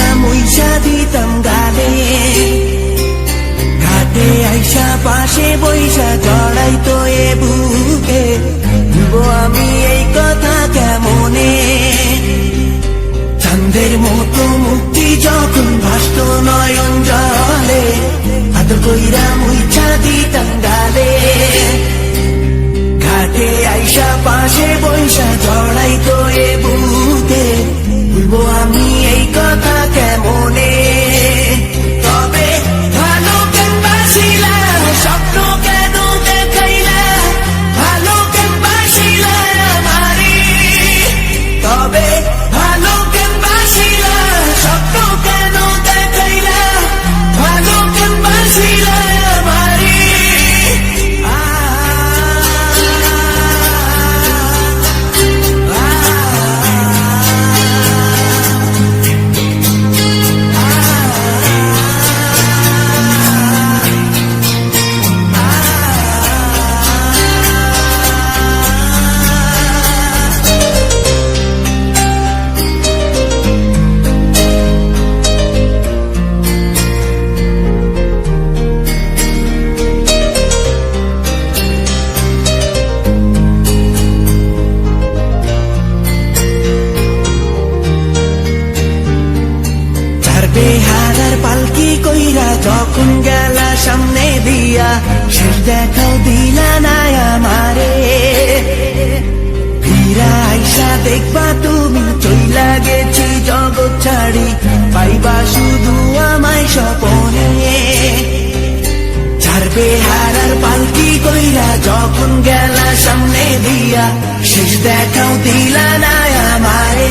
আদর কইরা দিতাম গালে ঘাটে আইসা পাশে বইসা জড়াই তো এ বুকে আমি এই কথা কেমনে চাঁদের মতো মুক্তি যখন ভাসত নয়ন জলে আদর কইরা মুইছা দিতাম গালে ঘাটে আইসা পাশে বেহারার পালকি কইরা যখন গেলা সামনে দিয়া শেষ দেখাও দিলা না আমারে। আইসা দেখবা তুমি, চইলা গেছি জগৎ ছাড়ি, পাইবা শুধু আমায় স্বপনে। চার বেহারার পালকি কইরা যখন গেলা সামনে দিয়া, শেষ দেখাও দিলা না আমারে।